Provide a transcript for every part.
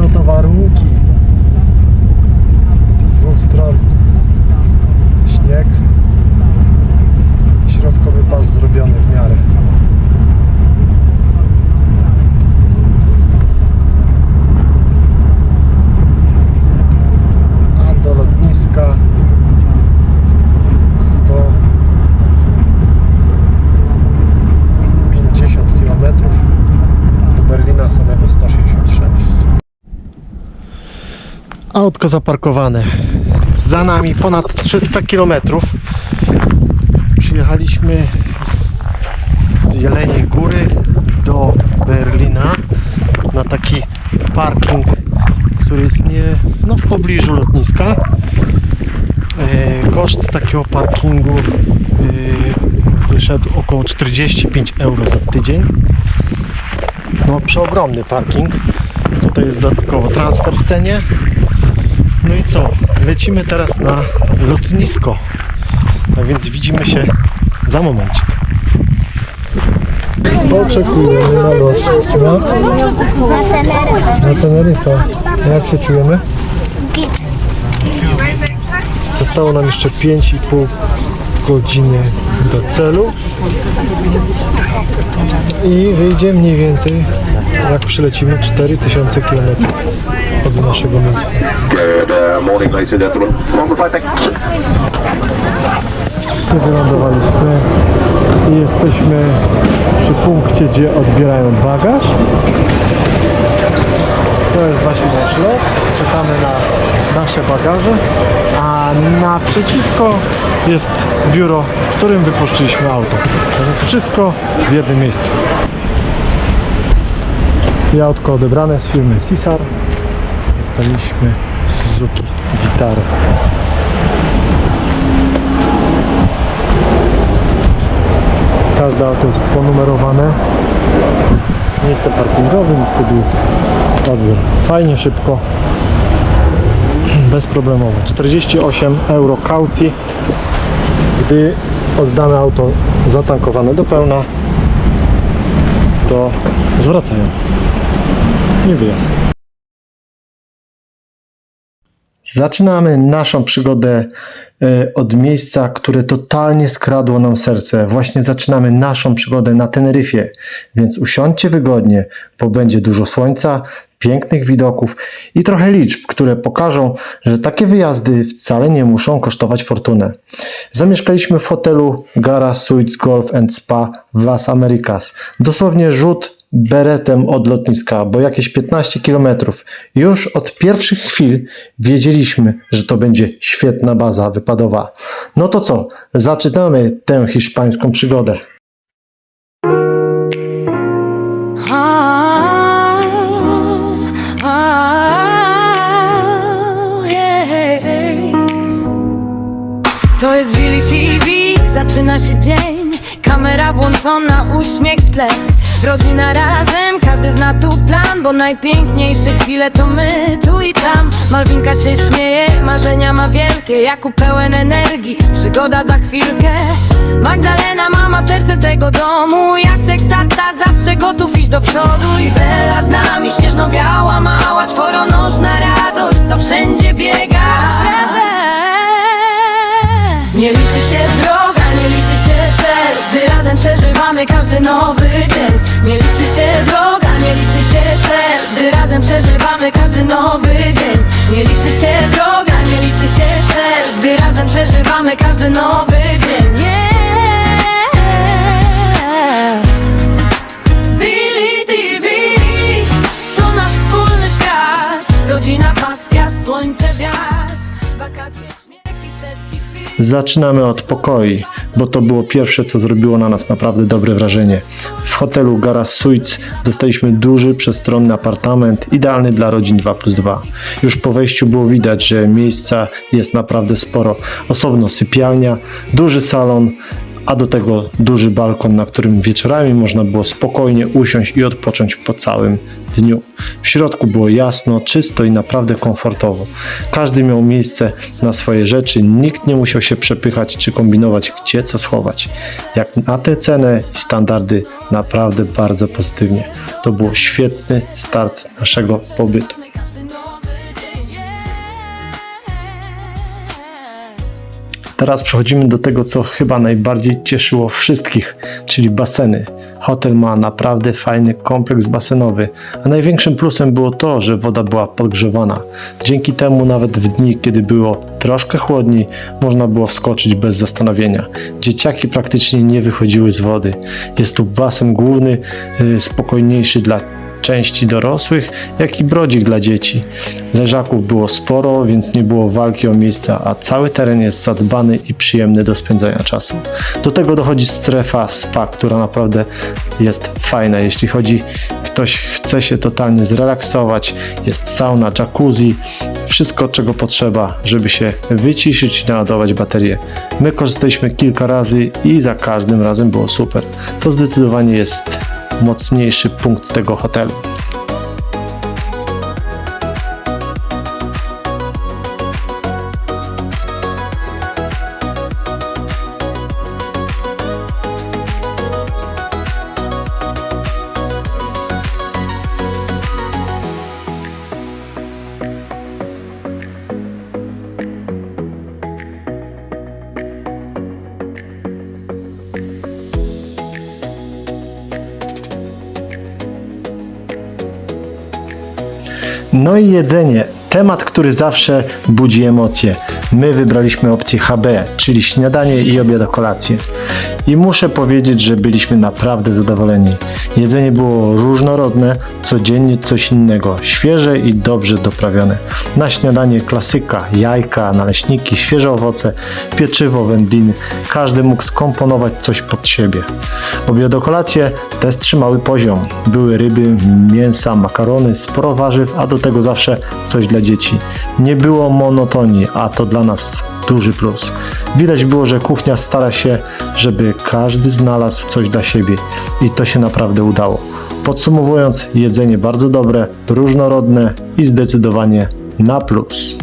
Takie oto warunki. Z dwóch stron śnieg. Środkowy pas zrobiony w miarę. A do lotniska 150 km do Berlina samego 166 Autko zaparkowane za nami ponad 300 km Przyjechaliśmy z Jeleniej Góry do Berlina na taki parking, który jest nie, no, w pobliżu lotniska. E, Koszt takiego parkingu e, wyszedł około 45 euro za tydzień. No przeogromny parking. Tutaj jest dodatkowo transfer w cenie. No i co? Lecimy teraz na lotnisko. A więc widzimy się za momencik. Oczekujemy na lot na, na Teneryfę. Jak się czujemy? Zostało nam jeszcze 5,5 godziny do celu i wyjdzie mniej więcej jak przylecimy 4000 km naszego miejsca. Wylądowaliśmy i jesteśmy przy punkcie, gdzie odbierają bagaż. To jest właśnie nasz lot. Czekamy na nasze bagaże, a naprzeciwko jest biuro, w którym wypożyczyliśmy auto. Więc wszystko w jednym miejscu. I autko odebrane z firmy Cisar. Dostaliśmy Suzuki Vitara. Każde auto jest ponumerowane miejsce parkingowym, wtedy jest odbiór. Fajnie, szybko, bezproblemowo. 48 euro kaucji, gdy oddamy auto zatankowane do pełna, to zwracają. I wyjazd. Zaczynamy naszą przygodę e, od miejsca, które totalnie skradło nam serce. Właśnie zaczynamy naszą przygodę na Teneryfie, więc usiądźcie wygodnie, bo będzie dużo słońca, pięknych widoków i trochę liczb, które pokażą, że takie wyjazdy wcale nie muszą kosztować fortunę. Zamieszkaliśmy w hotelu Gara Suites Golf and Spa w Las Americas. Dosłownie rzut beretem od lotniska, bo jakieś 15 km. Już od pierwszych chwil wiedzieliśmy, że to będzie świetna baza wypadowa. No to co, zaczynamy tę hiszpańską przygodę. To jest Willy TV, zaczyna się dzień Kamera włączona, uśmiech w tle Rodzina razem, każdy zna tu plan Bo najpiękniejsze chwile to my, tu i tam. Malwinka się śmieje, marzenia ma wielkie Jakub pełen energii, przygoda za chwilkę. Magdalena, mama, serce tego domu. Jacek, tata, zawsze gotów iść do przodu. I Bella z nami, śnieżno-biała, mała Czworonożna radość, co wszędzie biega. Nie liczy się droga, nie liczy się cel. Gdy razem przeżywamy każdy nowy Nie liczy się droga, nie liczy się cel. Gdy razem przeżywamy każdy nowy dzień. Nie liczy się droga, nie liczy się cel. Gdy razem przeżywamy każdy nowy dzień. Yeah. Willy TV To nasz wspólny świat. Rodzina, pasja, słońce, wiatr. Wakacje, śmiech i setki chwil. Zaczynamy od pokoi, bo to było pierwsze, co zrobiło na nas naprawdę dobre wrażenie. W hotelu Gara Suites dostaliśmy duży, przestronny apartament, idealny dla rodzin 2 plus 2. Już po wejściu było widać, że miejsca jest naprawdę sporo. Osobno sypialnia, duży salon, a do tego duży balkon, na którym wieczorami można było spokojnie usiąść i odpocząć po całym dniu. W środku było jasno, czysto i naprawdę komfortowo. Każdy miał miejsce na swoje rzeczy, nikt nie musiał się przepychać czy kombinować, gdzie co schować. Jak na tę cenę i standardy, naprawdę bardzo pozytywnie. To był świetny start naszego pobytu. Teraz przechodzimy do tego, co chyba najbardziej cieszyło wszystkich, czyli baseny. Hotel ma naprawdę fajny kompleks basenowy, a największym plusem było to, że woda była podgrzewana. Dzięki temu nawet w dni, kiedy było troszkę chłodniej, można było wskoczyć bez zastanowienia. Dzieciaki praktycznie nie wychodziły z wody. Jest tu basen główny, y, spokojniejszy dla części dorosłych, jak i brodzik dla dzieci. Leżaków było sporo, więc nie było walki o miejsca, a cały teren jest zadbany i przyjemny do spędzania czasu. Do tego dochodzi strefa spa, która naprawdę jest fajna. Jeśli chodzi, ktoś chce się totalnie zrelaksować, jest sauna, jacuzzi, wszystko czego potrzeba, żeby się wyciszyć i naładować baterię. My korzystaliśmy kilka razy i za każdym razem było super. To zdecydowanie jest mocniejszy punkt tego hotelu. No i jedzenie. Temat, który zawsze budzi emocje. My wybraliśmy opcję HB, czyli śniadanie i obiad kolację. I muszę powiedzieć, że byliśmy naprawdę zadowoleni. Jedzenie było różnorodne, codziennie coś innego, świeże i dobrze doprawione. Na śniadanie klasyka, jajka, naleśniki, świeże owoce, pieczywo, wędliny. Każdy mógł skomponować coś pod siebie. Obiad o kolację też trzymały poziom. Były ryby, mięsa, makarony, sporo warzyw, a do tego zawsze coś dla dzieci. Nie było monotonii, a to dla nas duży plus. Widać było, że kuchnia stara się, żeby każdy znalazł coś dla siebie i to się naprawdę udało. Podsumowując, jedzenie bardzo dobre, różnorodne i zdecydowanie na plus.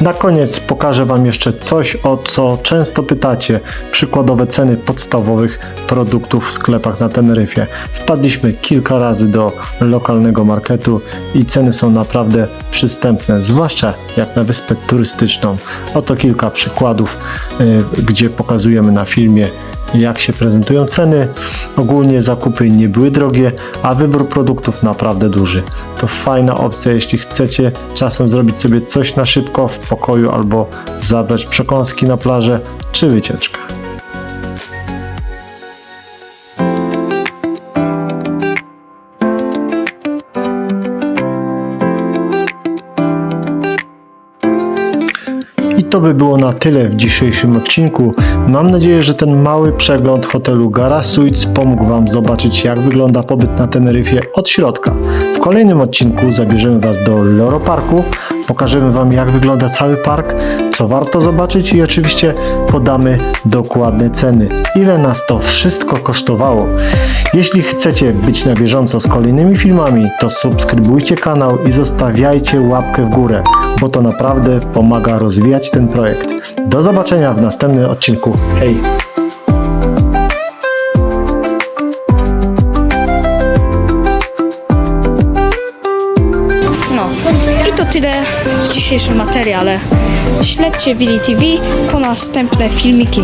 Na koniec pokażę Wam jeszcze coś, o co często pytacie. Przykładowe ceny podstawowych produktów w sklepach na Teneryfie. Wpadliśmy kilka razy do lokalnego marketu i ceny są naprawdę przystępne, zwłaszcza jak na wyspę turystyczną. Oto kilka przykładów, y, gdzie pokazujemy na filmie jak się prezentują ceny. Ogólnie zakupy nie były drogie, a wybór produktów naprawdę duży. To fajna opcja, jeśli chcecie czasem zrobić sobie coś na szybko w pokoju albo zabrać przekąski na plażę czy wycieczkę. To by było na tyle w dzisiejszym odcinku. Mam nadzieję, że ten mały przegląd hotelu Gara Suites pomógł Wam zobaczyć, jak wygląda pobyt na Teneryfie od środka. W kolejnym odcinku zabierzemy Was do Loro Parku, pokażemy Wam, jak wygląda cały park, co warto zobaczyć i oczywiście podamy dokładne ceny. Ile nas to wszystko kosztowało? Jeśli chcecie być na bieżąco z kolejnymi filmami, to subskrybujcie kanał i zostawiajcie łapkę w górę, bo to naprawdę pomaga rozwijać ten projekt. Do zobaczenia w następnym odcinku. Hej! No i to tyle w dzisiejszym materiale. Śledźcie Willy TV po następne filmiki.